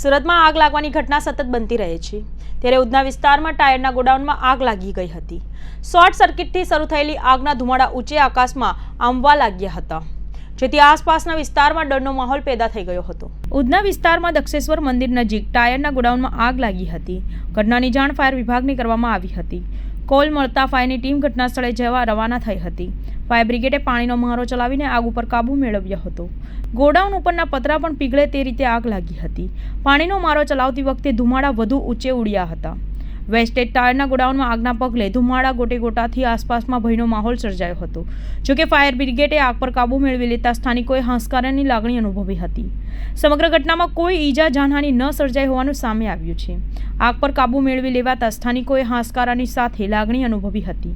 સુરતમાં આગ લાગવાની ઘટના સતત બનતી રહે છે. ત્યારે ઉધના વિસ્તારમાં ટાયરના ગોડાઉનમાં આગ લાગી ગઈ હતી. શોર્ટ સર્કિટથી શરૂ થયેલી આગના ધુમાડા ઊંચે આકાશમાં આંબવા લાગ્યા હતા, જેથી આસપાસના વિસ્તારમાં ડરનો માહોલ પેદા થઈ ગયો હતો. ઉધના વિસ્તારમાં દક્ષેશ્વર મંદિર નજીક ટાયરના ગોડાઉનમાં આગ લાગી હતી. ઘટનાની જાણ ફાયર વિભાગને કરવામાં આવી હતી. કોલ મળતા ફાયરની ટીમ ઘટના સ્થળે જવા રવાના થઈ હતી. ફાયર બ્રિગેડે પાણીનો મહારો ચલાવીને આગ ઉપર કાબૂ મેળવ્યો હતો. ગોડાઉન ઉપરના પતરા પણ પીગળે તે રીતે આગ લાગી હતી. પાણીનો મારો ચલાવતી વખતે ધુમાડા વધુ ઊંચે ઉડ્યા હતા. વેસ્ટેડ ટાયરના ગોડાઉનમાં આગના પગલે ધુમાડા ગોટે ગોટાથી આસપાસમાં ભયનો માહોલ સર્જાયો હતો. જોકે ફાયર બ્રિગેડે આગ પર કાબૂ મેળવી લેતા સ્થાનિકોએ હાંસકારાની લાગણી અનુભવી હતી. સમગ્ર ઘટનામાં કોઈ ઈજા જાનહાની ન સર્જાઈ હોવાનું સામે આવ્યું છે. આગ પર કાબૂ મેળવી લેવાતા સ્થાનિકોએ હાંસકારાની સાથે લાગણી અનુભવી હતી.